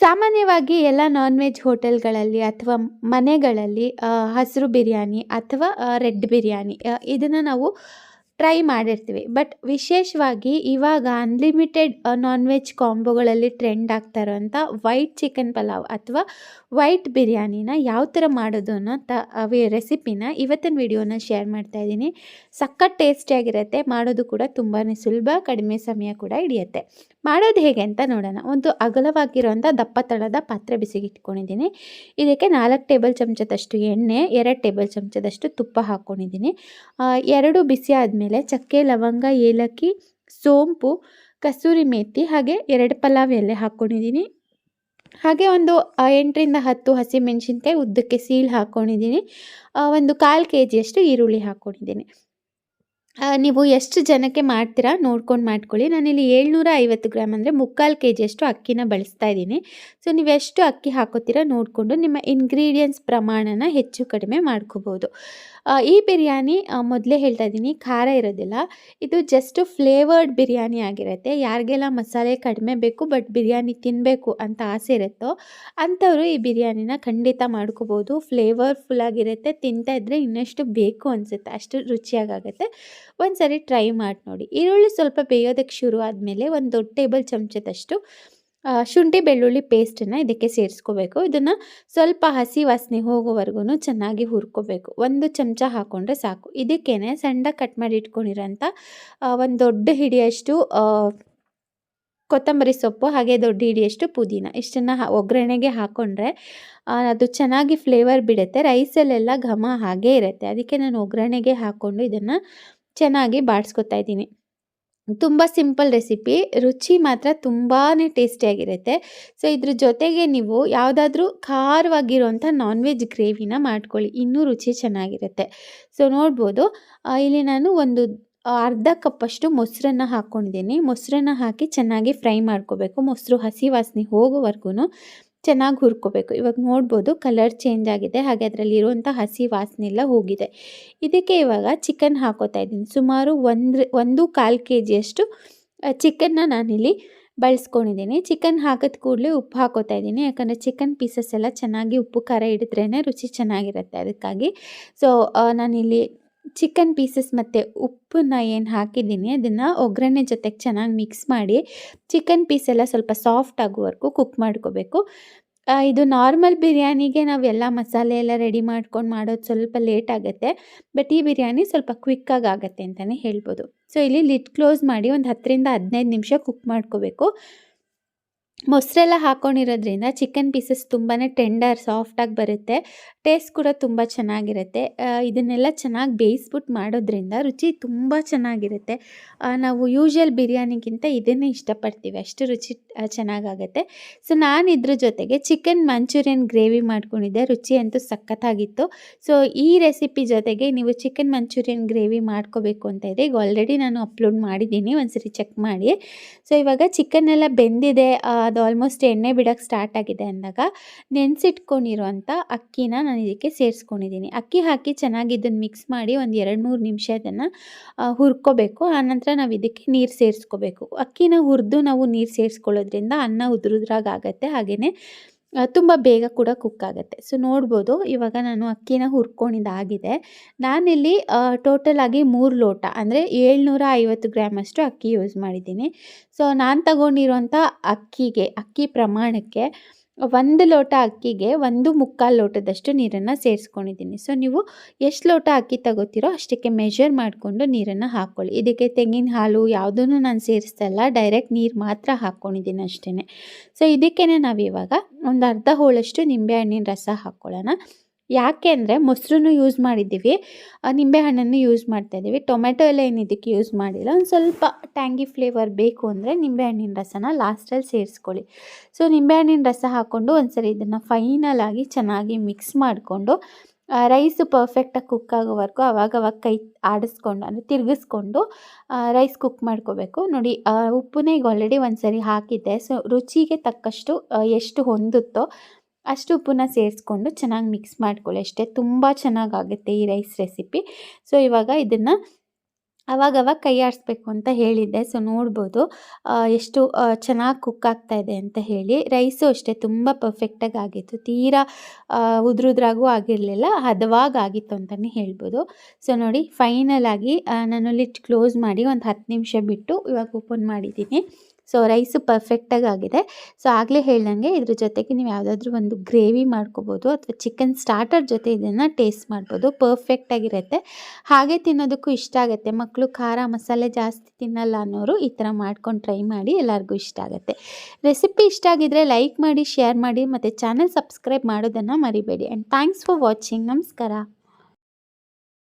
ಸಾಮಾನ್ಯವಾಗಿ ಎಲ್ಲ non veg ಹೋಟೆಲ್ಗಳಲ್ಲಿ ಅಥವಾ ಮನೆಗಳಲ್ಲಿ ಹಸಿರು ಬಿರಿಯಾನಿ ಅಥವಾ ರೆಡ್ ಬಿರಿಯಾನಿ ಇದನ್ನು ನಾವು ಟ್ರೈ ಮಾಡಿರ್ತೀವಿ. ಬಟ್ ವಿಶೇಷವಾಗಿ ಇವಾಗ ಅನ್ಲಿಮಿಟೆಡ್ ನಾನ್ ವೆಜ್ ಕಾಂಬೋಗಳಲ್ಲಿ ಟ್ರೆಂಡ್ ಆಗ್ತಾ ಇರೋಂಥ ವೈಟ್ ಚಿಕನ್ ಪಲಾವ್ ಅಥವಾ ವೈಟ್ ಬಿರಿಯಾನಿನ ಯಾವ ಥರ ಮಾಡೋದು ಅನ್ನೋ ತ ರೆಸಿಪಿನ ಇವತ್ತಿನ ವಿಡಿಯೋನ ಶೇರ್ ಮಾಡ್ತಾ ಇದ್ದೀನಿ. ಸಖತ್ ಟೇಸ್ಟಿಯಾಗಿರುತ್ತೆ ಮಾಡೋದು ಕೂಡ ತುಂಬಾ ಸುಲಭ, ಕಡಿಮೆ ಸಮಯ ಕೂಡ ಹಿಡಿಯುತ್ತೆ. ಮಾಡೋದು ಹೇಗೆ ಅಂತ ನೋಡೋಣ. ಒಂದು ಅಗಲವಾಗಿರುವಂಥ ದಪ್ಪ ತಳದ ಪಾತ್ರೆ ಬಿಸಿಗೆ ಇಟ್ಕೊಂಡಿದ್ದೀನಿ. ಇದಕ್ಕೆ ನಾಲ್ಕು ಟೇಬಲ್ ಚಮಚದಷ್ಟು ಎಣ್ಣೆ, ಎರಡು ಟೇಬಲ್ ಚಮಚದಷ್ಟು ತುಪ್ಪ ಹಾಕ್ಕೊಂಡಿದ್ದೀನಿ ಎರಡು ಬಿಸಿ ಆದಮೇಲೆ ಚಕ್ಕೆ, ಲವಂಗ, ಏಲಕ್ಕಿ, ಸೋಂಪು, ಕಸೂರಿ ಮೇಥಿ ಹಾಗೆ ಎರಡು ಪಲಾವ್ ಎಲೆ ಹಾಕ್ಕೊಂಡಿದ್ದೀನಿ. ಹಾಗೆ ಒಂದು ಎಂಟರಿಂದ ಹತ್ತು ಹಸಿಮೆಣಸಿನ್ಕಾಯಿ ಉದ್ದಕ್ಕೆ ಸೀಳು ಹಾಕ್ಕೊಂಡಿದ್ದೀನಿ. ಒಂದು ಕಾಲು ಕೆ ಜಿಯಷ್ಟು ಈರುಳ್ಳಿ ಹಾಕ್ಕೊಂಡಿದ್ದೀನಿ. ನೀವು ಎಷ್ಟು ಜನಕ್ಕೆ ಮಾಡ್ತೀರಾ ನೋಡ್ಕೊಂಡು ಮಾಡ್ಕೊಳ್ಳಿ. ನಾನಿಲ್ಲಿ ಏಳ್ನೂರ ಐವತ್ತು ಗ್ರಾಮ್ ಅಂದರೆ ಮುಕ್ಕಾಲು ಕೆ ಜಿಯಷ್ಟು ಅಕ್ಕಿನ ಬಳಸ್ತಾ ಇದ್ದೀನಿ. ಸೊ, ನೀವು ಎಷ್ಟು ಅಕ್ಕಿ ಹಾಕೋತೀರಾ ನೋಡಿಕೊಂಡು ನಿಮ್ಮ ಇಂಗ್ರೀಡಿಯೆಂಟ್ಸ್ ಪ್ರಮಾಣನ ಹೆಚ್ಚು ಕಡಿಮೆ ಮಾಡ್ಕೋಬೋದು. ಈ ಬಿರಿಯಾನಿ ಮೊದಲೇ ಹೇಳ್ತಾ ಇದ್ದೀನಿ, ಖಾರ ಇರೋದಿಲ್ಲ. ಇದು ಜಸ್ಟ್ ಫ್ಲೇವರ್ಡ್ ಬಿರಿಯಾನಿ ಆಗಿರುತ್ತೆ. ಯಾರಿಗೆಲ್ಲ ಮಸಾಲೆ ಕಡಿಮೆ ಬೇಕು ಬಟ್ ಬಿರಿಯಾನಿ ತಿನ್ನಬೇಕು ಅಂತ ಆಸೆ ಇರುತ್ತೋ ಅಂಥವರು ಈ ಬಿರಿಯಾನಿನ ಖಂಡಿತ ಮಾಡ್ಕೋಬೋದು. ಫ್ಲೇವರ್ಫುಲ್ ಆಗಿರುತ್ತೆ, ತಿಂತಾ ಇದ್ದರೆ ಇನ್ನಷ್ಟು ಬೇಕು ಅನಿಸುತ್ತೆ, ಅಷ್ಟು ರುಚಿಯಾಗುತ್ತೆ ಒಂದು ಸರಿ ಟ್ರೈ ಮಾಡಿ ನೋಡಿ. ಈರುಳ್ಳಿ ಸ್ವಲ್ಪ ಬೇಯೋದಕ್ಕೆ ಶುರು ಆದಮೇಲೆ ಒಂದು ದೊಡ್ಡ ಟೇಬಲ್ ಚಮಚದಷ್ಟು ಶುಂಠಿ ಬೆಳ್ಳುಳ್ಳಿ ಪೇಸ್ಟನ್ನು ಇದಕ್ಕೆ ಸೇರಿಸ್ಕೋಬೇಕು. ಇದನ್ನು ಸ್ವಲ್ಪ ಹಸಿ ವಾಸನೆ ಹೋಗೋವರೆಗೂ ಚೆನ್ನಾಗಿ ಹುರ್ಕೋಬೇಕು. ಒಂದು ಚಮಚ ಹಾಕ್ಕೊಂಡ್ರೆ ಸಾಕು. ಇದಕ್ಕೇನೆ ಸಣ್ಣ ಕಟ್ ಮಾಡಿ ಇಟ್ಕೊಂಡಿರೋಂಥ ಒಂದು ದೊಡ್ಡ ಹಿಡಿಯಷ್ಟು ಕೊತ್ತಂಬರಿ ಸೊಪ್ಪು ಹಾಗೆ ದೊಡ್ಡ ಹಿಡಿಯಷ್ಟು ಪುದೀನ. ಇಷ್ಟನ್ನು ಒಗ್ಗರಣೆಗೆ ಹಾಕ್ಕೊಂಡ್ರೆ ಅದು ಚೆನ್ನಾಗಿ ಫ್ಲೇವರ್ ಬಿಡುತ್ತೆ. ರೈಸಲ್ಲೆಲ್ಲ ಘಮ ಹಾಗೇ ಇರುತ್ತೆ. ಅದಕ್ಕೆ ನಾನು ಒಗ್ಗರಣೆಗೆ ಹಾಕ್ಕೊಂಡು ಇದನ್ನು ಚೆನ್ನಾಗಿ ಬಾಡಿಸ್ಕೊತಾ ಇದ್ದೀನಿ. ತುಂಬ ಸಿಂಪಲ್ ರೆಸಿಪಿ, ರುಚಿ ಮಾತ್ರ ತುಂಬಾ ಟೇಸ್ಟಿಯಾಗಿರುತ್ತೆ. ಸೊ, ಇದ್ರ ಜೊತೆಗೆ ನೀವು ಯಾವುದಾದ್ರೂ ಖಾರವಾಗಿರುವಂಥ ನಾನ್ ವೆಜ್ ಗ್ರೇವಿನ ಮಾಡ್ಕೊಳ್ಳಿ. ಇನ್ನೂ ರುಚಿ ಚೆನ್ನಾಗಿರುತ್ತೆ. ಸೊ, ನೋಡ್ಬೋದು ಇಲ್ಲಿ ನಾನು ಒಂದು ಅರ್ಧ ಕಪ್ಪಷ್ಟು ಮೊಸರನ್ನ ಹಾಕ್ಕೊಂಡಿದ್ದೀನಿ ಮೊಸರನ್ನ ಹಾಕಿ ಚೆನ್ನಾಗಿ ಫ್ರೈ ಮಾಡ್ಕೋಬೇಕು. ಮೊಸರು ಹಸಿ ವಾಸನೆ ಹೋಗೋವರೆಗೂ ಚೆನ್ನಾಗಿ ಹುರ್ಕೋಬೇಕು. ಇವಾಗ ನೋಡ್ಬೋದು ಕಲರ್ ಚೇಂಜ್ ಆಗಿದೆ. ಹಾಗೆ ಅದರಲ್ಲಿ ಇರುವಂಥ ಹಸಿ ವಾಸನೆ ಎಲ್ಲ ಹೋಗಿದೆ. ಇದಕ್ಕೆ ಇವಾಗ ಚಿಕನ್ ಹಾಕೋತಾ ಇದ್ದೀನಿ. ಸುಮಾರು ಒಂದು ಒಂದು ಕಾಲು ಕೆ ಜಿಯಷ್ಟು ಚಿಕನ್ನ ನಾನಿಲ್ಲಿ ಬಳಸ್ಕೊಂಡಿದ್ದೀನಿ. ಚಿಕನ್ ಹಾಕೋದ್ ಕೂಡಲೇ ಉಪ್ಪು ಹಾಕೋತಾ ಇದ್ದೀನಿ. ಯಾಕಂದರೆ ಚಿಕನ್ ಪೀಸಸ್ ಎಲ್ಲ ಚೆನ್ನಾಗಿ ಉಪ್ಪು ಖಾರ ಹಿಡಿದ್ರೇ ರುಚಿ ಚೆನ್ನಾಗಿರುತ್ತೆ ಅದಕ್ಕಾಗಿ. ಸೊ ನಾನಿಲ್ಲಿ ಚಿಕನ್ ಪೀಸಸ್ ಮತ್ತು ಉಪ್ಪನ್ನ ಏನು ಹಾಕಿದ್ದೀನಿ, ಅದನ್ನು ಒಗ್ಗರಣೆ ಜೊತೆಗೆ ಚೆನ್ನಾಗಿ ಮಿಕ್ಸ್ ಮಾಡಿ ಚಿಕನ್ ಪೀಸ್ ಎಲ್ಲ ಸ್ವಲ್ಪ ಸಾಫ್ಟ್ ಆಗೋವರೆಗೂ ಕುಕ್ ಮಾಡ್ಕೋಬೇಕು. ಇದು ನಾರ್ಮಲ್ ಬಿರಿಯಾನಿಗೆ ನಾವು ಎಲ್ಲ ಮಸಾಲೆ ಎಲ್ಲ ರೆಡಿ ಮಾಡ್ಕೊಂಡು ಮಾಡೋದು ಸ್ವಲ್ಪ ಲೇಟ್ ಆಗುತ್ತೆ ಬಟ್ ಈ ಬಿರಿಯಾನಿ ಸ್ವಲ್ಪ ಕ್ವಿಕ್ಕಾಗಿ ಆಗುತ್ತೆ ಅಂತಲೇ ಹೇಳ್ಬೋದು. ಸೊ ಇಲ್ಲಿ ಲಿಡ್ ಕ್ಲೋಸ್ ಮಾಡಿ ಒಂದು ಹತ್ತರಿಂದ ಹದಿನೈದು ನಿಮಿಷ ಕುಕ್ ಮಾಡ್ಕೋಬೇಕು. ಮೊಸರೆಲ್ಲ ಹಾಕ್ಕೊಂಡಿರೋದ್ರಿಂದ ಚಿಕನ್ ಪೀಸಸ್ ತುಂಬಾ ಟೆಂಡರ್ ಸಾಫ್ಟಾಗಿ ಬರುತ್ತೆ. ಟೇಸ್ಟ್ ಕೂಡ ತುಂಬ ಚೆನ್ನಾಗಿರುತ್ತೆ. ಇದನ್ನೆಲ್ಲ ಚೆನ್ನಾಗಿ ಬೇಯಿಸ್ಬಿಟ್ಟು ಮಾಡೋದ್ರಿಂದ ರುಚಿ ತುಂಬ ಚೆನ್ನಾಗಿರುತ್ತೆ. ನಾವು ಯೂಶ್ವಲ್ ಬಿರಿಯಾನಿಗಿಂತ ಇದನ್ನೇ ಇಷ್ಟಪಡ್ತೀವಿ. ಅಷ್ಟು ರುಚಿ ಚೆನ್ನಾಗಾಗುತ್ತೆ. ಸೊ ನಾನು ಇದ್ರ ಜೊತೆಗೆ ಚಿಕನ್ ಮಂಚೂರಿಯನ್ ಗ್ರೇವಿ ಮಾಡ್ಕೊಂಡಿದ್ದೆ. ರುಚಿ ಅಂತೂ ಸಖತ್ತಾಗಿತ್ತು. ಸೊ ಈ ರೆಸಿಪಿ ಜೊತೆಗೆ ನೀವು ಚಿಕನ್ ಮಂಚೂರಿಯನ್ ಗ್ರೇವಿ ಮಾಡ್ಕೋಬೇಕು ಅಂತ ಇದೆ. ಈಗ ಆಲ್ರೆಡಿ ನಾನು ಅಪ್ಲೋಡ್ ಮಾಡಿದ್ದೀನಿ. ಒಂದ್ಸರಿ ಚೆಕ್ ಮಾಡಿ. ಸೊ ಇವಾಗ ಚಿಕನ್ ಎಲ್ಲ ಬೆಂದಿದೆ. ಅದು ಆಲ್ಮೋಸ್ಟ್ ಎಣ್ಣೆ ಬಿಡೋಕ್ಕೆ ಸ್ಟಾರ್ಟ್ ಆಗಿದೆ ಅಂದಾಗ ನೆನೆಸಿಟ್ಕೊಂಡಿರುವಂಥ ಅಕ್ಕಿನ ನಾನು ಇದಕ್ಕೆ ಸೇರಿಸ್ಕೊಂಡಿದ್ದೀನಿ ಅಕ್ಕಿ ಹಾಕಿ ಚೆನ್ನಾಗಿ ಇದನ್ನು ಮಿಕ್ಸ್ ಮಾಡಿ ಒಂದು ಎರಡು ಮೂರು ನಿಮಿಷ ಇದನ್ನು ಹುರ್ಕೋಬೇಕು. ಆನಂತರ ನಾವು ಇದಕ್ಕೆ ನೀರು ಸೇರಿಸ್ಕೋಬೇಕು. ಅಕ್ಕಿನ ಹುರಿದು ನಾವು ನೀರು ಸೇರಿಸ್ಕೊಳ್ಳೋದ್ರಿಂದ ಅನ್ನ ಉದುರುದ್ರಾಗತ್ತೆ ಹಾಗೆಯೇ ತುಂಬ ಬೇಗ ಕೂಡ ಕುಕ್ ಆಗುತ್ತೆ. ಸೊ ನೋಡ್ಬೋದು. ಇವಾಗ ನಾನು ಅಕ್ಕಿನ ಹುರ್ಕೊಂಡಿದ್ದಾಗಿದೆ ನಾನಿಲ್ಲಿ ಟೋಟಲ್ ಆಗಿ ಮೂರು ಲೋಟ, ಅಂದರೆ ಏಳ್ನೂರ ಐವತ್ತು ಗ್ರಾಮಷ್ಟು ಅಕ್ಕಿ ಯೂಸ್ ಮಾಡಿದ್ದೀನಿ. ಸೊ ನಾನು ತಗೊಂಡಿರೋಂಥ ಅಕ್ಕಿಗೆ, ಅಕ್ಕಿ ಪ್ರಮಾಣಕ್ಕೆ ಒಂದು ಲೋಟ ಅಕ್ಕಿಗೆ ಒಂದು ಮುಕ್ಕಾಲು ಲೋಟದಷ್ಟು ನೀರನ್ನು ಸೇರಿಸ್ಕೊಂಡಿದ್ದೀನಿ. ಸೊ ನೀವು ಎಷ್ಟು ಲೋಟ ಅಕ್ಕಿ ತಗೋತೀರೋ ಅಷ್ಟಕ್ಕೆ ಮೆಷರ್ ಮಾಡಿಕೊಂಡು ನೀರನ್ನು ಹಾಕ್ಕೊಳ್ಳಿ ಇದಕ್ಕೆ ತೆಂಗಿನ ಹಾಲು ಯಾವುದನ್ನು ನಾನು ಸೇರಿಸ್ತಾ ಇಲ್ಲ ಡೈರೆಕ್ಟ್ ನೀರು ಮಾತ್ರ ಹಾಕ್ಕೊಂಡಿದ್ದೀನಿ ಅಷ್ಟೇ ಸೊ ಇದಕ್ಕೇ ನಾವು ಇವಾಗ ಒಂದು ಅರ್ಧ ಹೋಳಷ್ಟು ನಿಂಬೆಹಣ್ಣಿನ ರಸ ಹಾಕ್ಕೊಳ್ಳೋಣ ಯಾಕೆ ಅಂದರೆ ಮೊಸರನ್ನು ಯೂಸ್ ಮಾಡಿದ್ದೀವಿ. ನಿಂಬೆ ಹಣ್ಣನ್ನು ಯೂಸ್ ಮಾಡ್ತಾ ಇದ್ದೀವಿ. ಟೊಮೆಟೊ ಎಲ್ಲ ಏನು ಇದಕ್ಕೆ ಯೂಸ್ ಮಾಡಿಲ್ಲ. ಒಂದು ಸ್ವಲ್ಪ ಟ್ಯಾಂಗಿ ಫ್ಲೇವರ್ ಬೇಕು ಅಂದರೆ ನಿಂಬೆಹಣ್ಣಿನ ರಸನ ಲಾಸ್ಟಲ್ಲಿ ಸೇರಿಸ್ಕೊಳ್ಳಿ. ಸೊ ನಿಂಬೆಹಣ್ಣಿನ ರಸ ಹಾಕ್ಕೊಂಡು ಒಂದ್ಸರಿ ಇದನ್ನು ಫೈನಲ್ ಆಗಿ ಚೆನ್ನಾಗಿ ಮಿಕ್ಸ್ ಮಾಡಿಕೊಂಡು ರೈಸು ಪರ್ಫೆಕ್ಟಾಗಿ ಕುಕ್ ಆಗೋವರೆಗೂ ಅವಾಗವಾಗ ಕೈ ಆಡಿಸ್ಕೊಂಡು ಅಂದರೆ ತಿರುಗಿಸ್ಕೊಂಡು ರೈಸ್ ಕುಕ್ ಮಾಡ್ಕೋಬೇಕು. ನೋಡಿ ಉಪ್ಪುನೇ ಈಗ ಆಲ್ರೆಡಿ ಒಂದ್ಸರಿ ಹಾಕಿದ್ದೆ. ಸೊ ರುಚಿಗೆ ತಕ್ಕಷ್ಟು ಎಷ್ಟು ಹೊಂದುತ್ತೋ ಅಷ್ಟು ಉಪ್ಪನ್ನ ಸೇರಿಸ್ಕೊಂಡು ಚೆನ್ನಾಗಿ ಮಿಕ್ಸ್ ಮಾಡ್ಕೊಳ್ಳಿ ಅಷ್ಟೇ. ತುಂಬ ಚೆನ್ನಾಗಾಗುತ್ತೆ ಈ ರೈಸ್ ರೆಸಿಪಿ ಸೊ ಇವಾಗ ಇದನ್ನು ಅವಾಗವಾಗ ಕೈ ಆಡಿಸ್ಬೇಕು ಅಂತ ಹೇಳಿದ್ದೆ. ಸೊ ನೋಡ್ಬೋದು ಎಷ್ಟು ಚೆನ್ನಾಗಿ ಕುಕ್ ಆಗ್ತಾ ಇದೆ ಅಂತ ಹೇಳಿ. ರೈಸು ಅಷ್ಟೇ ತುಂಬ ಪರ್ಫೆಕ್ಟಾಗಿ ಆಗಿತ್ತು. ತೀರಾ ಉದ್ರುದ್ರಾಗೂ ಆಗಿರಲಿಲ್ಲ, ಹದವಾಗಿ ಆಗಿತ್ತು ಅಂತಲೇ ಹೇಳ್ಬೋದು. ಸೊ ನೋಡಿ ಫೈನಲ್ ಆಗಿ ನಾನು ಲಿಟ್ ಕ್ಲೋಸ್ ಮಾಡಿ ಒಂದು ಹತ್ತು ನಿಮಿಷ ಬಿಟ್ಟು ಇವಾಗ ಓಪನ್ ಮಾಡಿದ್ದೀನಿ. ಸೊ ರೈಸು ಪರ್ಫೆಕ್ಟಾಗಿ ಆಗಿದೆ ಸೊ ಆಗಲೇ ಹೇಳ್ದಂಗೆ ಇದ್ರ ಜೊತೆಗೆ ನೀವು ಯಾವುದಾದ್ರೂ ಒಂದು ಗ್ರೇವಿ ಮಾಡ್ಕೋಬೋದು ಅಥವಾ ಚಿಕನ್ ಸ್ಟಾರ್ಟರ್ ಜೊತೆ ಇದನ್ನು ಟೇಸ್ಟ್ ಮಾಡ್ಬೋದು. ಪರ್ಫೆಕ್ಟಾಗಿರುತ್ತೆ. ಹಾಗೆ ತಿನ್ನೋದಕ್ಕೂ ಇಷ್ಟ ಆಗುತ್ತೆ. ಮಕ್ಕಳು ಖಾರ ಮಸಾಲೆ ಜಾಸ್ತಿ ತಿನ್ನಲ್ಲ ಅನ್ನೋರು ಈ ಥರ ಮಾಡ್ಕೊಂಡು ಟ್ರೈ ಮಾಡಿ ಎಲ್ಲರಿಗೂ ಇಷ್ಟ ಆಗುತ್ತೆ. ರೆಸಿಪಿ ಇಷ್ಟ ಆಗಿದ್ರೆ ಲೈಕ್ ಮಾಡಿ, ಶೇರ್ ಮಾಡಿ, ಮತ್ತು ಚಾನಲ್ ಸಬ್ಸ್ಕ್ರೈಬ್ ಮಾಡೋದನ್ನು ಮರಿಬೇಡಿ. And thanks for watching. ನಮಸ್ಕಾರ.